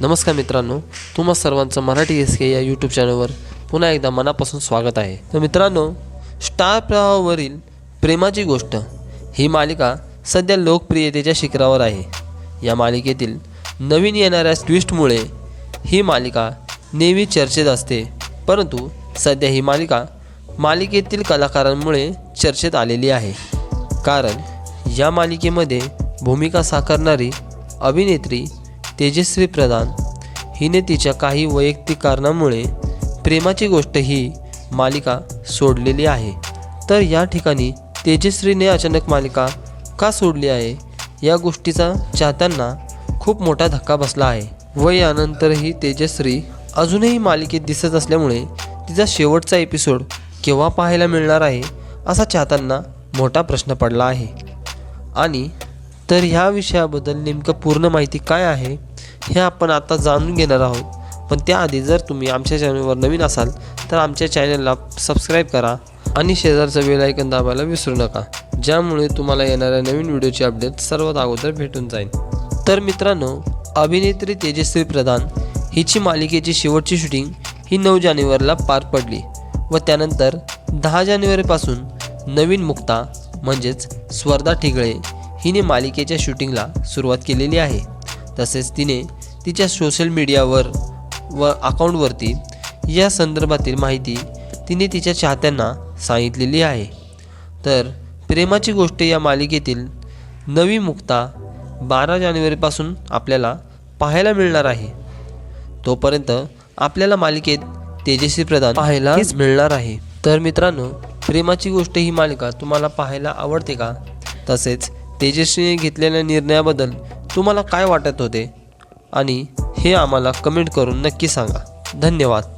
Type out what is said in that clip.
नमस्कार मित्रांनो तुम्हा सर्वांचं मराठी एस के या यूट्यूब चॅनलवर पुन्हा एकदा मनापासून स्वागत आहे. तर मित्रांनो स्टार प्रवाहावरील प्रेमाची गोष्ट ही मालिका सध्या लोकप्रियतेच्या शिखरावर आहे. या मालिकेतील नवीन येणाऱ्या ट्विस्टमुळे ही मालिका नेहमी चर्चेत असते. परंतु सध्या ही मालिका मालिकेतील कलाकारांमुळे चर्चेत आलेली आहे. कारण या मालिकेमध्ये भूमिका साकारणारी अभिनेत्री तेजस्वी प्रधान. हिने तिच्या काही वैयक्तिक कारणामुळे प्रेमाची गोष्ट ही मालिका सोडलेली आहे. तर या ठिकाणी तेजश्रीने अचानक मालिका का सोडली आहे? या गोष्टीचा चाहत्यांना खूप मोठा धक्का बसला आहे. व यानंतरही तेजश्री अजूनही मालिकेत दिसत असल्यामुळे तिचा शेवटचा एपिसोड केव्हा पाहायला मिळणार आहे असा चाहत्यांना मोठा प्रश्न पडला आहे. आणि तर ह्या विषयाबद्दल नेमकं पूर्ण माहिती काय आहे हे आपण आता जाणून घेणार आहोत. पण त्याआधी जर तुम्ही आमच्या चॅनलवर नवीन असाल तर आमच्या चॅनलला सबस्क्राईब करा आणि शेजारचं बेल ऐकन दाबायला विसरू नका ज्यामुळे तुम्हाला येणाऱ्या नवीन व्हिडिओची अपडेट सर्वात अगोदर भेटून जाईल. तर मित्रांनो अभिनेत्री तेजस्वी प्रधान हिची मालिकेची शेवटची शूटिंग ही नऊ जानेवारीला पार पडली व त्यानंतर दहा जानेवारीपासून नवीन मुक्ता म्हणजेच स्वर्धा ठिगळे हिने मालिकेच्या शूटिंगला सुरुवात केलेली आहे. तसेच तिने तिच्या सोशल मीडियावर व अकाउंटवरती या संदर्भातील माहिती तिने तिच्या चाहत्यांना सांगितलेली आहे. तर प्रेमाची गोष्ट या मालिकेतील नवी मुक्ता बारा जानेवारीपासून आपल्याला पाहायला मिळणार आहे. तोपर्यंत आपल्याला मालिकेत तेजस्वी प्रधान पाहायला मिळणार आहे. तर मित्रांनो प्रेमाची गोष्ट ही मालिका तुम्हाला पाहायला आवडते का? तसेच तेजस्वीने घेतलेल्या निर्णयाबद्दल तुम्हाला काय वाटत होते? आणि हे आम्हाला कमेंट करून नक्की सांगा. धन्यवाद.